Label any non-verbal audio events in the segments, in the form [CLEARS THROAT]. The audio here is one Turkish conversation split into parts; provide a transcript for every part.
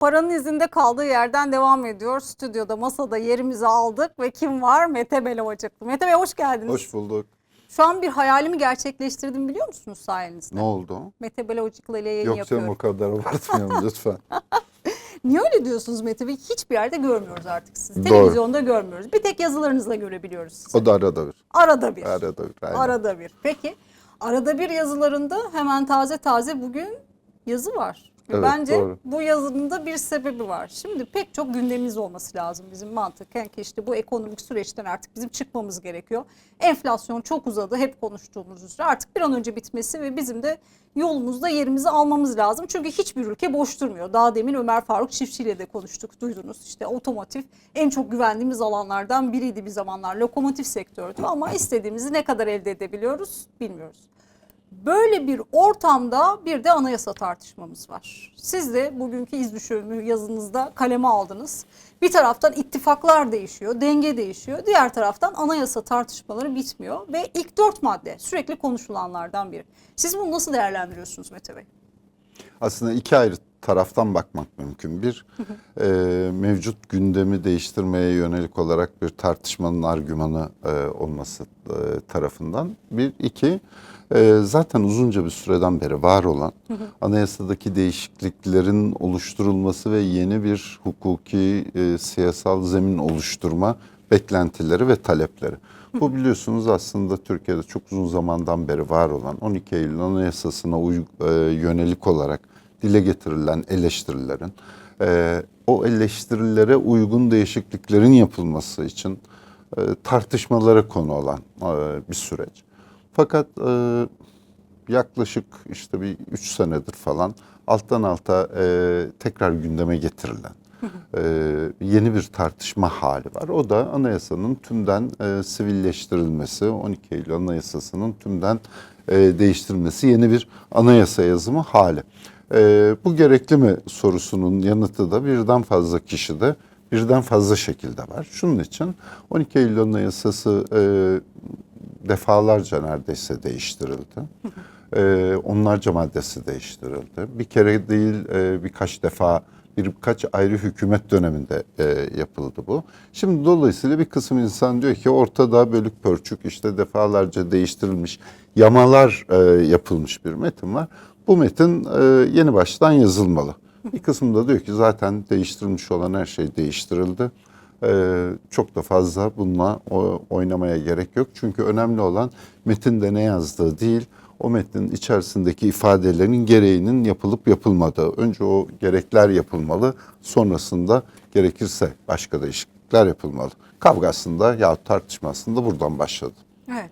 Paranın izinde kaldığı yerden devam ediyor. Stüdyoda masada yerimizi aldık ve kim var? Mete Belovacıklı. Mete Bey hoş geldiniz. Hoş bulduk. Şu an bir hayalimi gerçekleştirdim biliyor musunuz sayenizde? Ne oldu? Mete Belovacıklı ile yayın Yok yapıyorum. canım o kadar abartmayalım [LAUGHS] lütfen. Niye öyle diyorsunuz Mete Bey? Hiçbir yerde görmüyoruz artık sizi. Doğru. Televizyonda görmüyoruz. Bir tek yazılarınızla görebiliyoruz sizi. O da arada bir. Arada bir. Arada bir. aynen. Arada bir. Peki arada bir yazılarında hemen taze taze bugün yazı var. Ve Evet, Bence doğru. bu yazının da bir sebebi var. Şimdi pek çok gündemimiz olması lazım bizim mantıken ki işte bu ekonomik süreçten artık bizim çıkmamız gerekiyor. Enflasyon çok uzadı hep konuştuğumuz üzere artık bir an önce bitmesi ve bizim de yolumuzda yerimizi almamız lazım. Çünkü hiçbir ülke boş durmuyor. Daha demin Ömer Faruk Çiftçi ile de konuştuk duydunuz. İşte otomotiv en çok güvendiğimiz alanlardan biriydi bir zamanlar. Lokomotif sektördü ama istediğimizi ne kadar elde edebiliyoruz bilmiyoruz. Böyle bir ortamda bir de anayasa tartışmamız var. Siz de bugünkü iz düşümü yazınızda kaleme aldınız. Bir taraftan ittifaklar değişiyor, denge değişiyor. Diğer taraftan anayasa tartışmaları bitmiyor. Ve ilk dört madde sürekli konuşulanlardan biri. Siz bunu nasıl değerlendiriyorsunuz Mete Bey? Aslında iki ayrı taraftan bakmak mümkün. Bir, e, mevcut gündemi değiştirmeye yönelik olarak bir tartışmanın argümanı e, olması e, tarafından. Bir, iki, e, zaten uzunca bir süreden beri var olan anayasadaki değişikliklerin oluşturulması ve yeni bir hukuki e, siyasal zemin oluşturma beklentileri ve talepleri. Bu biliyorsunuz aslında Türkiye'de çok uzun zamandan beri var olan 12 Eylül Anayasası'na e, yönelik olarak dile getirilen eleştirilerin e, o eleştirilere uygun değişikliklerin yapılması için e, tartışmalara konu olan e, bir süreç. Fakat e, yaklaşık işte bir üç senedir falan alttan alta e, tekrar gündeme getirilen [LAUGHS] e, yeni bir tartışma hali var. O da anayasanın tümden e, sivilleştirilmesi, 12 Eylül Anayasası'nın tümden e, değiştirilmesi, yeni bir anayasa yazımı hali. E, bu gerekli mi sorusunun yanıtı da birden fazla kişide birden fazla şekilde var. Şunun için 12 Eylül Anayasası e, defalarca neredeyse değiştirildi. Ee, [LAUGHS] onlarca maddesi değiştirildi. Bir kere değil e, birkaç defa birkaç ayrı hükümet döneminde e, yapıldı bu. Şimdi dolayısıyla bir kısım insan diyor ki ortada bölük pörçük işte defalarca değiştirilmiş yamalar e, yapılmış bir metin var. Bu metin e, yeni baştan yazılmalı. Bir kısım da diyor ki zaten değiştirilmiş olan her şey değiştirildi. Ee, çok da fazla bununla o- oynamaya gerek yok. Çünkü önemli olan metinde ne yazdığı değil, o metnin içerisindeki ifadelerin gereğinin yapılıp yapılmadığı. Önce o gerekler yapılmalı, sonrasında gerekirse başka değişiklikler yapılmalı. Kavgasında ya tartışmasında buradan başladı. Evet.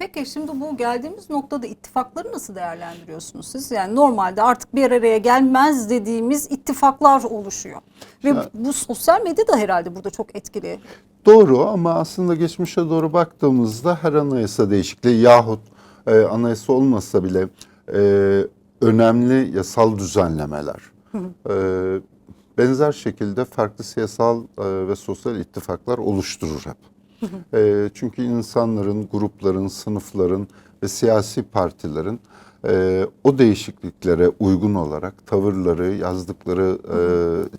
Peki şimdi bu geldiğimiz noktada ittifakları nasıl değerlendiriyorsunuz siz? Yani normalde artık bir araya gelmez dediğimiz ittifaklar oluşuyor. Ve Ya- bu sosyal medya da herhalde burada çok etkili. Doğru ama aslında geçmişe doğru baktığımızda her anayasa değişikliği yahut e, anayasa olmasa bile e, önemli yasal düzenlemeler e, benzer şekilde farklı siyasal e, ve sosyal ittifaklar oluşturur hep. E, çünkü insanların, grupların, sınıfların ve siyasi partilerin e, o değişikliklere uygun olarak tavırları, yazdıkları, e,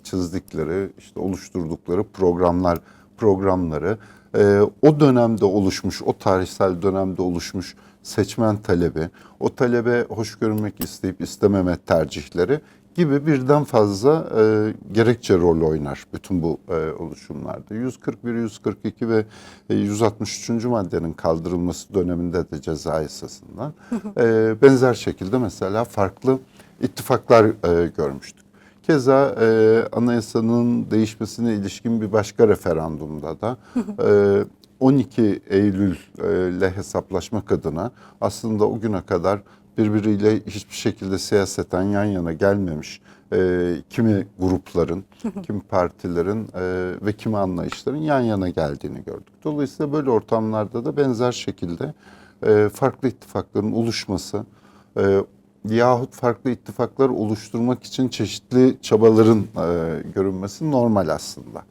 çizdikleri, işte oluşturdukları programlar, programları, e, o dönemde oluşmuş, o tarihsel dönemde oluşmuş seçmen talebi, o talebe hoş görünmek isteyip istememe tercihleri gibi birden fazla e, gerekçe rol oynar bütün bu e, oluşumlarda. 141, 142 ve e, 163. maddenin kaldırılması döneminde de ceza yasasından [LAUGHS] e, benzer şekilde mesela farklı ittifaklar e, görmüştük. Keza e, anayasanın değişmesine ilişkin bir başka referandumda da [LAUGHS] e, 12 Eylül e, ile hesaplaşmak adına aslında o güne kadar birbiriyle hiçbir şekilde siyaseten yan yana gelmemiş e, kimi grupların, [LAUGHS] kimi partilerin e, ve kimi anlayışların yan yana geldiğini gördük. Dolayısıyla böyle ortamlarda da benzer şekilde e, farklı ittifakların oluşması, e, yahut farklı ittifaklar oluşturmak için çeşitli çabaların e, görünmesi normal aslında.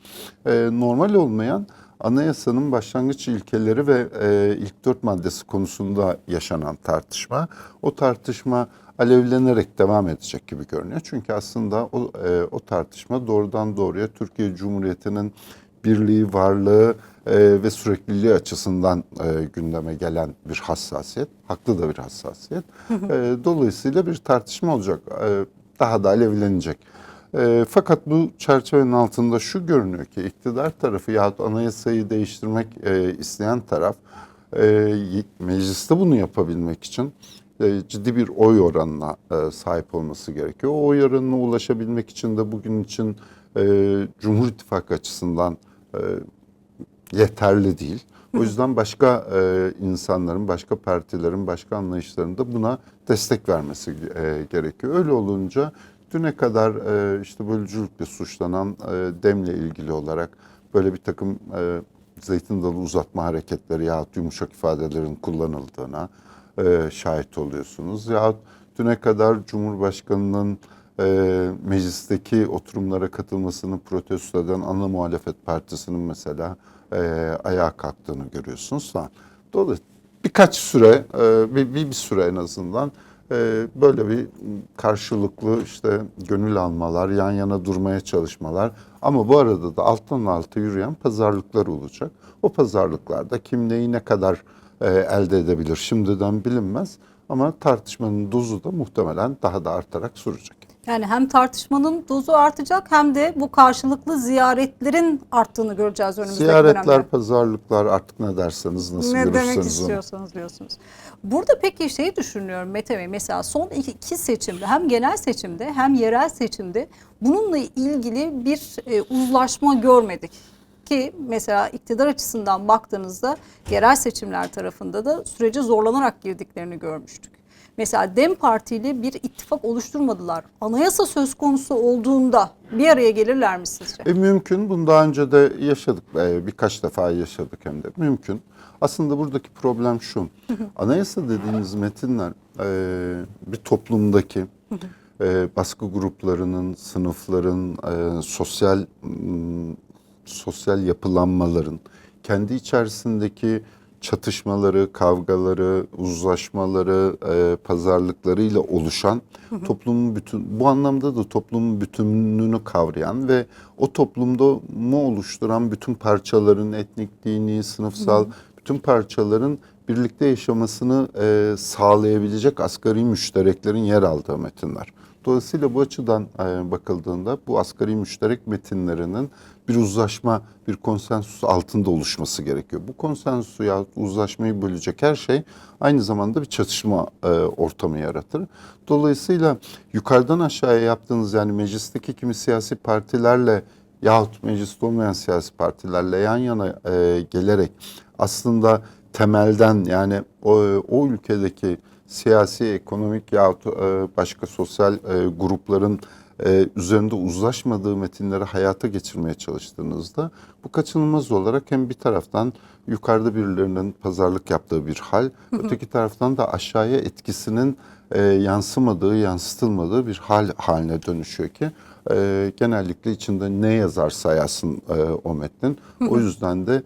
E, normal olmayan anayasanın başlangıç ilkeleri ve e, ilk dört maddesi konusunda yaşanan tartışma. O tartışma alevlenerek devam edecek gibi görünüyor. Çünkü aslında o, e, o tartışma doğrudan doğruya Türkiye Cumhuriyeti'nin birliği, varlığı e, ve sürekliliği açısından e, gündeme gelen bir hassasiyet. Haklı da bir hassasiyet. E, dolayısıyla bir tartışma olacak. E, daha da alevlenecek. E, fakat bu çerçevenin altında şu görünüyor ki iktidar tarafı yahut anayasayı değiştirmek e, isteyen taraf e, mecliste bunu yapabilmek için e, ciddi bir oy oranına e, sahip olması gerekiyor. O oy oranına ulaşabilmek için de bugün için e, Cumhur İttifakı açısından e, yeterli değil. O yüzden başka e, insanların, başka partilerin, başka anlayışların da buna destek vermesi e, gerekiyor. Öyle olunca düne kadar e, işte bölücülükle suçlanan e, DEM'le ilgili olarak böyle bir takım e, zeytin dalı uzatma hareketleri yahut yumuşak ifadelerin kullanıldığına e, şahit oluyorsunuz. Yahut düne kadar Cumhurbaşkanı'nın e, meclisteki oturumlara katılmasını protesto eden ana muhalefet partisinin mesela e, ayağa kalktığını görüyorsunuz falan. Dolayısıyla birkaç süre, e, bir, bir, süre en azından böyle bir karşılıklı işte gönül almalar, yan yana durmaya çalışmalar ama bu arada da alttan alta yürüyen pazarlıklar olacak. O pazarlıklarda kim neyi ne kadar e, elde edebilir şimdiden bilinmez ama tartışmanın dozu da muhtemelen daha da artarak sürecek. Yani hem tartışmanın dozu artacak hem de bu karşılıklı ziyaretlerin arttığını göreceğiz önümüzdeki Ziyaretler, dönemde. pazarlıklar artık ne derseniz nasıl Ne demek görürseniz onu. istiyorsanız diyorsunuz. Burada peki şeyi düşünüyorum Mete Bey mesela son iki, iki seçimde hem genel seçimde hem yerel seçimde bununla ilgili bir e, uzlaşma görmedik. Ki mesela iktidar açısından baktığınızda yerel seçimler tarafında da sürece zorlanarak girdiklerini görmüştük. Mesela DEM Parti ile bir ittifak oluşturmadılar. Anayasa söz konusu olduğunda bir araya gelirler mi sizce? E, mümkün. Bunu daha önce de yaşadık. E, birkaç defa yaşadık hem de. Mümkün. Aslında buradaki problem şu. Anayasa dediğimiz metinler e, bir toplumdaki e, baskı gruplarının, sınıfların, e, sosyal m, sosyal yapılanmaların kendi içerisindeki çatışmaları, kavgaları, uzlaşmaları, e, pazarlıklarıyla oluşan toplumun bütün bu anlamda da toplumun bütünlüğünü kavrayan ve o toplumda mu oluşturan bütün parçaların etnik, dini, sınıfsal bütün parçaların birlikte yaşamasını e, sağlayabilecek asgari müştereklerin yer aldığı metinler. Dolayısıyla bu açıdan e, bakıldığında bu asgari müşterek metinlerinin bir uzlaşma, bir konsensus altında oluşması gerekiyor. Bu konsensusu ya uzlaşmayı bölecek her şey aynı zamanda bir çatışma e, ortamı yaratır. Dolayısıyla yukarıdan aşağıya yaptığınız yani meclisteki kimi siyasi partilerle yahut mecliste olmayan siyasi partilerle yan yana e, gelerek aslında temelden yani o, o ülkedeki siyasi, ekonomik yahut e, başka sosyal e, grupların e, üzerinde uzlaşmadığı metinleri hayata geçirmeye çalıştığınızda bu kaçınılmaz olarak hem bir taraftan yukarıda birilerinin pazarlık yaptığı bir hal, öteki taraftan da aşağıya etkisinin e, yansımadığı, yansıtılmadığı bir hal haline dönüşüyor ki e, genellikle içinde ne yazarsa yazsın e, o metnin. O yüzden de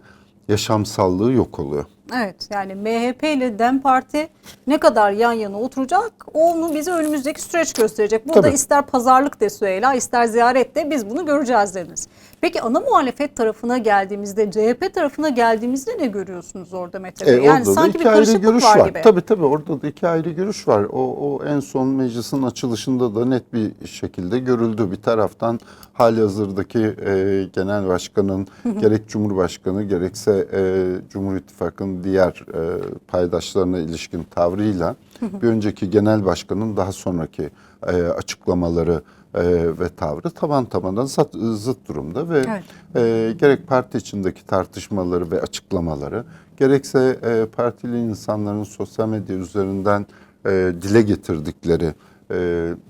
yaşamsallığı yok oluyor. Evet yani MHP ile DEM Parti ne kadar yan yana oturacak onu bize önümüzdeki süreç gösterecek. Burada Tabii. ister pazarlık de Süheyla ister ziyaret de biz bunu göreceğiz dediniz. Peki ana muhalefet tarafına geldiğimizde CHP tarafına geldiğimizde ne görüyorsunuz orada Mete Bey? E, yani sanki iki bir ayrı görüş var, var. gibi. Tabii tabii orada da iki ayrı görüş var. O, o en son meclisin açılışında da net bir şekilde görüldü. Bir taraftan hali hazırdaki e, genel başkanın gerek Cumhurbaşkanı gerekse e, Cumhur İttifakı'nın diğer e, paydaşlarına ilişkin tavrıyla bir önceki genel başkanın daha sonraki e, açıklamaları e, ve tavrı taban tabana zıt, zıt durumda ve Evet. e, gerek parti içindeki tartışmaları ve açıklamaları gerekse e, partili insanların sosyal medya üzerinden e, dile getirdikleri e,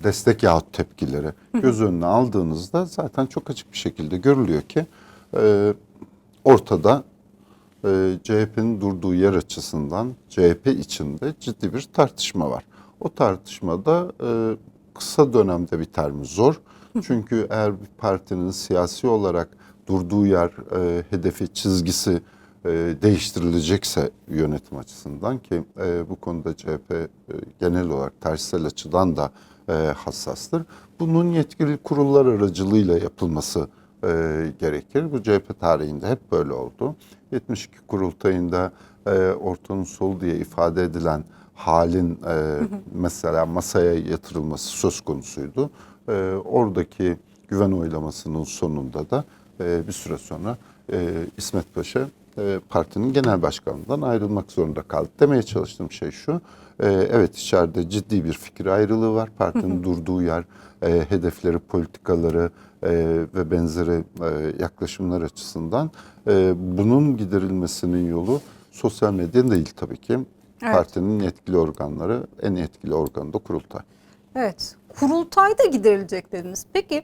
destek yahut tepkileri göz önüne aldığınızda zaten çok açık bir şekilde görülüyor ki e, ortada e, CHP'nin durduğu yer açısından CHP içinde ciddi bir tartışma var. O tartışmada e, kısa dönemde biter mi zor. Çünkü eğer bir partinin siyasi olarak durduğu yer, e, hedefi, çizgisi e, değiştirilecekse yönetim açısından ki e, bu konuda CHP e, genel olarak tarihsel açıdan da e, hassastır. Bunun yetkili kurullar aracılığıyla yapılması e, gerekir. Bu CHP tarihinde hep böyle oldu. 72 kurultayında e, ortanın sol diye ifade edilen halin e, mesela masaya yatırılması söz konusuydu. E, oradaki güven oylamasının sonunda da e, bir süre sonra e, İsmet Paşa e, partinin genel başkanlığından ayrılmak zorunda kaldı. Demeye çalıştığım şey şu, e, evet içeride ciddi bir fikir ayrılığı var. Partinin durduğu yer, e, hedefleri, politikaları e, ve benzeri e, yaklaşımlar açısından e, bunun giderilmesinin yolu sosyal medya değil tabii ki. Evet. Partinin yetkili organları, en yetkili organı da kurultay. Evet. Kurultayda giderilecek dediniz. Peki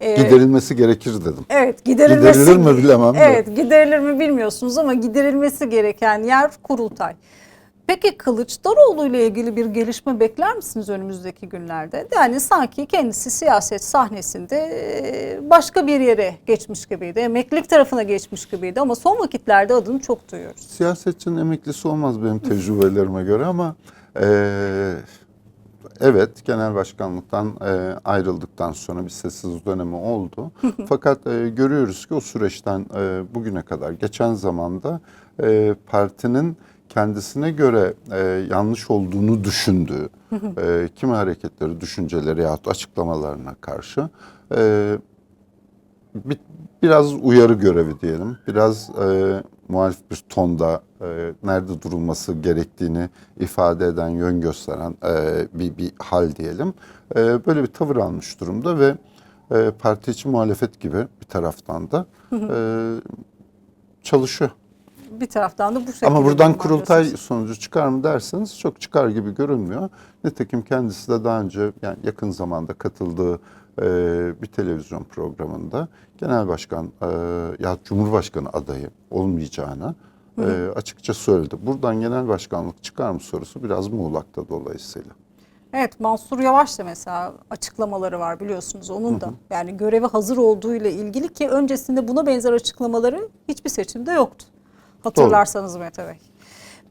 e, Giderilmesi gerekir dedim. Evet giderilmesi. Giderilir mi bilemem de. Evet giderilir mi bilmiyorsunuz ama giderilmesi gereken yer kurultay. Peki Kılıçdaroğlu ile ilgili bir gelişme bekler misiniz önümüzdeki günlerde? Yani sanki kendisi siyaset sahnesinde e, başka bir yere geçmiş gibiydi. Emeklilik tarafına geçmiş gibiydi ama son vakitlerde adını çok duyuyoruz. Siyasetçinin emeklisi olmaz benim tecrübelerime göre ama eee, evet genel başkanlıktan eee, ayrıldıktan sonra bir sessiz dönemi oldu. [LAUGHS] Fakat eee, görüyoruz ki o süreçten eee, bugüne kadar geçen zamanda eee, partinin kendisine göre eee, yanlış olduğunu düşündüğü eee, kimi hareketleri, düşünceleri yahut açıklamalarına karşı eee bir, biraz uyarı görevi diyelim. Biraz e, muhalif bir tonda e, nerede durulması gerektiğini ifade eden, yön gösteren e, bir, bir hal diyelim. E, böyle bir tavır almış durumda ve e, parti içi muhalefet gibi bir taraftan da e, çalışıyor. Bir taraftan da bu şekilde. Ama buradan kurultay sonucu çıkar mı derseniz çok çıkar gibi görünmüyor. Nitekim kendisi de daha önce yani yakın zamanda katıldığı e, bir televizyon programında genel başkan e, ya cumhurbaşkanı adayı olmayacağını e, açıkça söyledi. Buradan genel başkanlık çıkar mı sorusu biraz muğlakta dolayısıyla. Evet Mansur Yavaş da mesela açıklamaları var biliyorsunuz onun da. Yani göreve hazır olduğu ile ilgili ki öncesinde buna benzer açıklamaları hiçbir seçimde yoktu. Hatırlarsanız Mete Bey.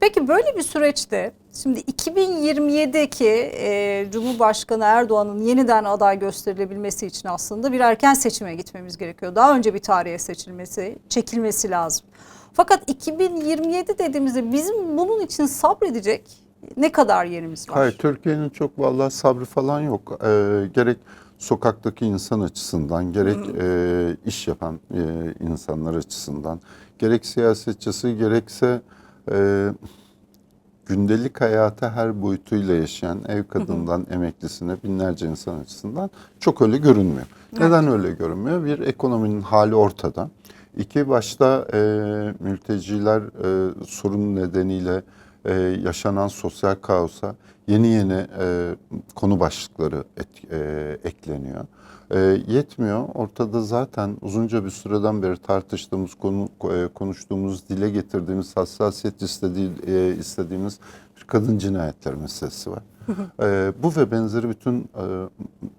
Peki böyle bir süreçte şimdi 2027'deki e, Cumhurbaşkanı Erdoğan'ın yeniden aday gösterilebilmesi için aslında bir erken seçime gitmemiz gerekiyor. Daha önce bir tarihe seçilmesi, çekilmesi lazım. Fakat 2027 dediğimizde bizim bunun için sabredecek ne kadar yerimiz var? Hayır Türkiye'nin çok vallahi sabrı falan yok. Ee, gerek sokaktaki insan açısından, gerek e, iş yapan e, insanlar açısından, gerek siyasetçisi gerekse e, gündelik hayata her boyutuyla yaşayan ev kadından emeklisine binlerce insan açısından çok öyle görünmüyor. Neden öyle görünmüyor? Bir ekonominin hali ortada. İki başta e, mülteciler e, sorun nedeniyle e, yaşanan sosyal kaosa yeni yeni e, konu başlıkları et- e, ekleniyor. E, yetmiyor. Ortada zaten uzunca bir süreden beri tartıştığımız, konu e, konuştuğumuz, dile getirdiğimiz, hassasiyet istediği, e, istediğimiz bir kadın cinayetleri meselesi var. E, bu ve benzeri bütün e,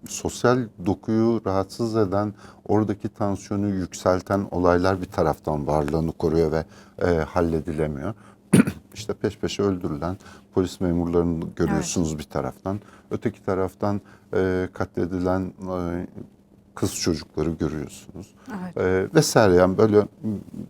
sosyal dokuyu rahatsız eden, oradaki tansiyonu yükselten olaylar bir taraftan varlığını koruyor ve e, halledilemiyor. [CLEARS THROAT] işte peş peşe öldürülen polis memurlarını görüyorsunuz bir taraftan. Öteki taraftan e, katledilen e, kız çocukları görüyorsunuz. Evet. E, vesaire yani böyle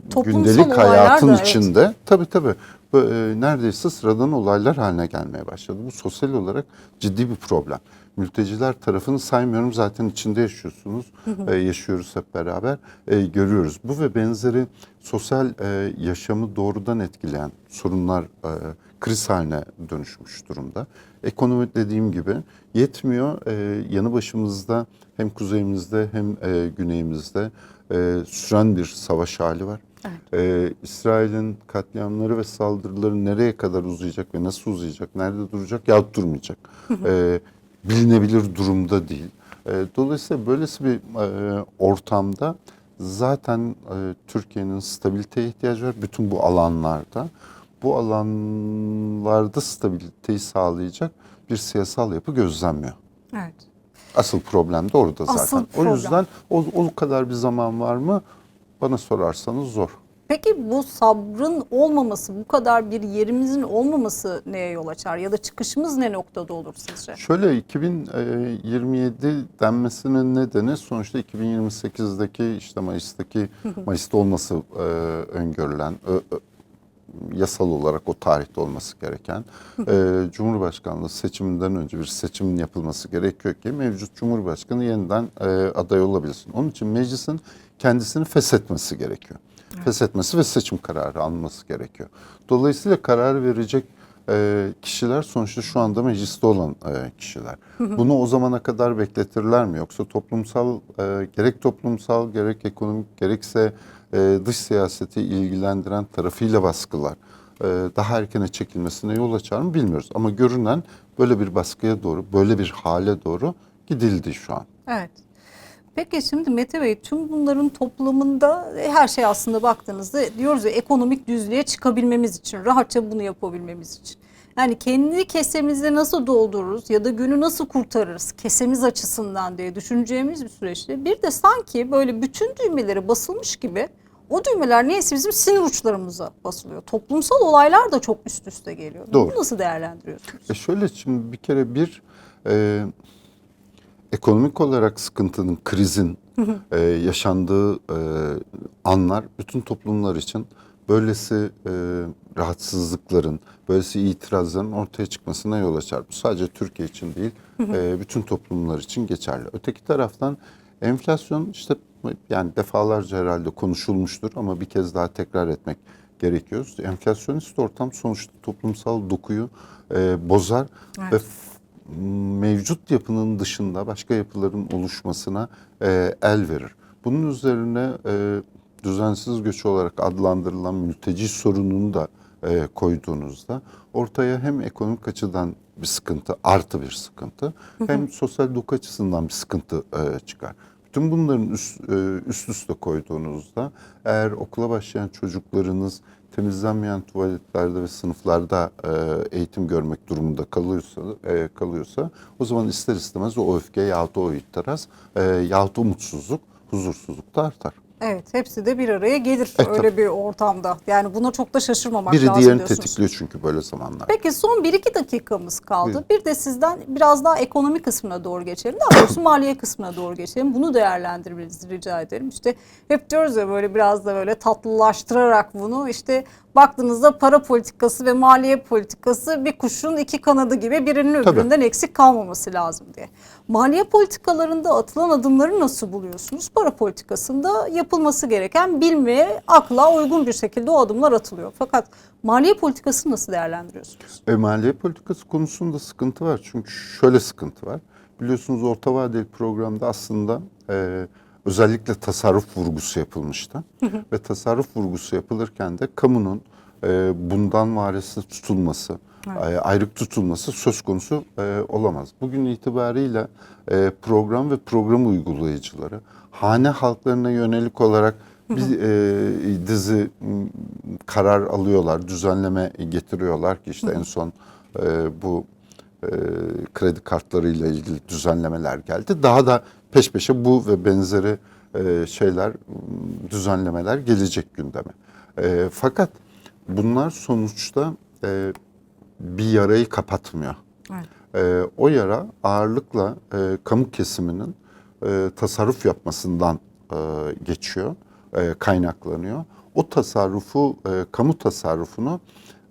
Toplumsal gündelik hayatın da, evet. içinde tabii tabii neredeyse sıradan olaylar haline gelmeye başladı. Bu sosyal olarak ciddi bir problem. Mülteciler tarafını saymıyorum zaten içinde yaşıyorsunuz, e, yaşıyoruz hep beraber, e, görüyoruz. Bu ve benzeri sosyal e, yaşamı doğrudan etkileyen sorunlar e, kriz haline dönüşmüş durumda. Ekonomi dediğim gibi yetmiyor. E, yanı başımızda hem kuzeyimizde hem e, güneyimizde e, süren bir savaş hali var. Ee, İsrail'in katliamları ve saldırıları nereye kadar uzayacak ve nasıl uzayacak, nerede duracak yahut durmayacak Ee, bilinebilir durumda değil. Ee, dolayısıyla böylesi bir e, ortamda zaten e, Türkiye'nin stabiliteye ihtiyacı var bütün bu alanlarda. Bu alanlarda stabiliteyi sağlayacak bir siyasal yapı gözlenmiyor. Evet. Asıl problem de orada zaten. Asıl o problem. yüzden o, o kadar bir zaman var mı? Bana sorarsanız zor. Peki bu sabrın olmaması, bu kadar bir yerimizin olmaması neye yol açar? Ya da çıkışımız ne noktada olur sizce? Şöyle 2027 denmesinin nedeni sonuçta 2028'deki işte Mayıs'taki Mayıs'ta olması e, öngörülen ö- ö- yasal olarak o tarihte olması gereken e, Cumhurbaşkanlığı seçiminden önce bir seçimin yapılması gerekiyor ki mevcut Cumhurbaşkanı yeniden e, aday olabilsin. Onun için meclisin kendisini feshetmesi gerekiyor. Feshetmesi ve seçim kararı alması gerekiyor. Dolayısıyla karar verecek e, kişiler sonuçta şu anda mecliste olan e, kişiler. Bunu o zamana kadar bekletirler mi? Yoksa toplumsal e, gerek toplumsal gerek ekonomik gerekse e, dış siyaseti ilgilendiren tarafıyla baskılar e, daha erkene çekilmesine yol açar mı bilmiyoruz. Ama görünen böyle bir baskıya doğru, böyle bir hale doğru gidildi şu an. Evet. Peki şimdi Mete Bey tüm bunların toplamında e, her şey aslında baktığınızda diyoruz ya ekonomik düzlüğe çıkabilmemiz için, rahatça bunu yapabilmemiz için. Yani kendi kesemizi nasıl doldururuz ya da günü nasıl kurtarırız kesemiz açısından diye düşüneceğimiz bir süreçte bir de sanki böyle bütün düğmeleri basılmış gibi o düğmeler neyse bizim sinir uçlarımıza basılıyor. Toplumsal olaylar da çok üst üste geliyor. Doğru. Bunu nasıl değerlendiriyorsunuz? E şöyle şimdi bir kere bir e, ekonomik olarak sıkıntının, krizin e, yaşandığı e, anlar bütün toplumlar için böylesi e, rahatsızlıkların, böylesi itirazların ortaya çıkmasına yol açar. Bu sadece Türkiye için değil, e, bütün toplumlar için geçerli. Öteki taraftan enflasyon işte yani defalarca herhalde konuşulmuştur ama bir kez daha tekrar etmek gerekiyor. Enflasyonist ortam sonuçta toplumsal dokuyu e, bozar Evet. ve mevcut yapının dışında başka yapıların oluşmasına e, el verir. Bunun üzerine e, düzensiz göç olarak adlandırılan mülteci sorununu da e, koyduğunuzda ortaya hem ekonomik açıdan bir sıkıntı, artı bir sıkıntı hem sosyal doku açısından bir sıkıntı e, çıkar. Bütün bunların üst, e, üst üste koyduğunuzda eğer okula başlayan çocuklarınız temizlenmeyen tuvaletlerde ve sınıflarda e, eğitim görmek durumunda kalıyorsa, e, kalıyorsa o zaman ister istemez o öfke yahut o itiraz e, yahut o mutsuzluk, huzursuzluk da artar. Evet, hepsi de bir araya gelir Evet, öyle bir ortamda. Yani buna çok da şaşırmamak Biri lazım diğerini diyorsunuz. tetikliyor çünkü böyle zamanlar. Peki son 1-2 dakikamız kaldı. Buyurun. Bir de sizden biraz daha ekonomi kısmına doğru geçelim. Daha doğrusu maliye kısmına doğru geçelim. Bunu değerlendirmenizi rica ederim. İşte hep diyoruz ya böyle biraz da böyle tatlılaştırarak bunu işte baktığınızda para politikası ve maliye politikası bir kuşun iki kanadı gibi birinin Tabii. öbüründen eksik kalmaması lazım diye. Maliye politikalarında atılan adımları nasıl buluyorsunuz? Para politikasında yapılması gereken bilmeye, akla uygun bir şekilde o adımlar atılıyor. Fakat maliye politikasını nasıl değerlendiriyorsunuz? E, maliye politikası konusunda sıkıntı var. Çünkü şöyle sıkıntı var. Biliyorsunuz orta vadeli programda aslında e, özellikle tasarruf vurgusu yapılmıştı. Ve tasarruf vurgusu yapılırken de kamunun e, bundan varisi tutulması, e, ayrık tutulması söz konusu e, olamaz. Bugün itibariyle e, program ve program uygulayıcıları hane halklarına yönelik olarak bir e, dizi karar alıyorlar, düzenleme getiriyorlar ki işte en son e, bu e, kredi kartlarıyla ilgili düzenlemeler geldi. Daha da peş peşe bu ve benzeri e, şeyler, düzenlemeler gelecek gündeme. E, fakat bunlar sonuçta e, bir yarayı kapatmıyor. Evet. E, o yara ağırlıkla e, kamu kesiminin e, tasarruf yapmasından e, geçiyor, e, kaynaklanıyor. O tasarrufu, e, kamu tasarrufunu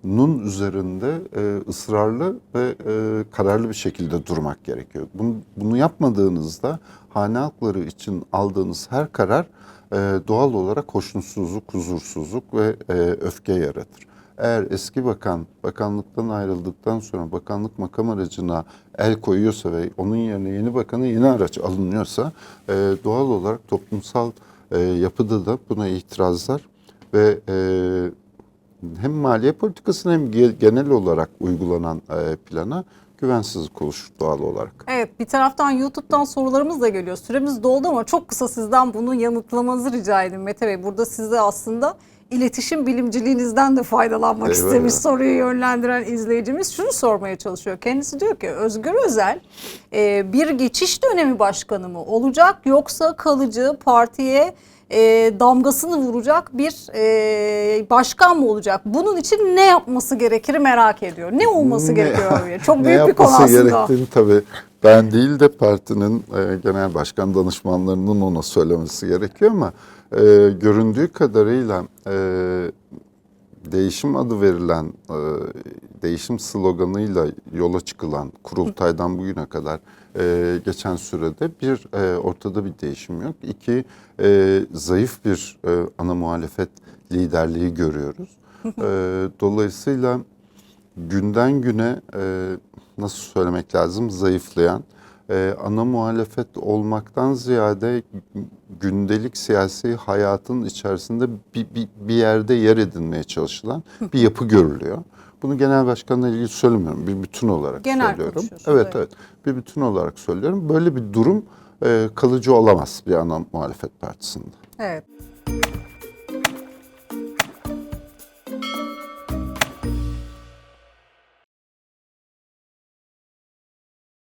nun üzerinde e, ısrarlı ve e, kararlı bir şekilde durmak gerekiyor. Bunu, bunu yapmadığınızda hane halkları için aldığınız her karar e, doğal olarak hoşnutsuzluk, huzursuzluk ve e, öfke yaratır. Eğer eski bakan bakanlıktan ayrıldıktan sonra bakanlık makam aracına el koyuyorsa ve onun yerine yeni bakana yeni araç alınıyorsa e, doğal olarak toplumsal e, yapıda da buna itirazlar ve e, hem maliye politikasına hem ge- genel olarak uygulanan e, plana güvensizlik oluşur doğal olarak. Evet bir taraftan YouTube'dan sorularımız da geliyor. Süremiz doldu ama çok kısa sizden bunu yanıtlamanızı rica edeyim Mete Bey. Burada size aslında iletişim bilimciliğinizden de faydalanmak Eyvallah. istemiş soruyu yönlendiren izleyicimiz şunu sormaya çalışıyor. Kendisi diyor ki Özgür Özel e, bir geçiş dönemi başkanı mı olacak yoksa kalıcı partiye e, damgasını vuracak bir e, başkan mı olacak? Bunun için ne yapması gerekir merak ediyor. Ne olması Ne- gerekiyor? Çok ne büyük bir konu yapması aslında. gerektiğini tabii ben değil de partinin e, genel başkan danışmanlarının ona söylemesi gerekiyor ama e, göründüğü kadarıyla e, değişim adı verilen e, değişim sloganıyla yola çıkılan kurultaydan bugüne kadar e, geçen sürede bir e, ortada bir değişim yok. İki e, zayıf bir e, ana muhalefet liderliği görüyoruz. E, [LAUGHS] dolayısıyla günden güne e, nasıl söylemek lazım zayıflayan e, ana muhalefet olmaktan ziyade gündelik siyasi hayatın içerisinde bir, bir, bir yerde yer edinmeye çalışılan bir yapı görülüyor. Bunu genel başkanla ilgili söylemiyorum. Bir bütün olarak Genel söylüyorum. Evet evet. evet. Bir bütün olarak söylüyorum. Böyle bir durum e, kalıcı olamaz bir ana muhalefet partisinde. Evet.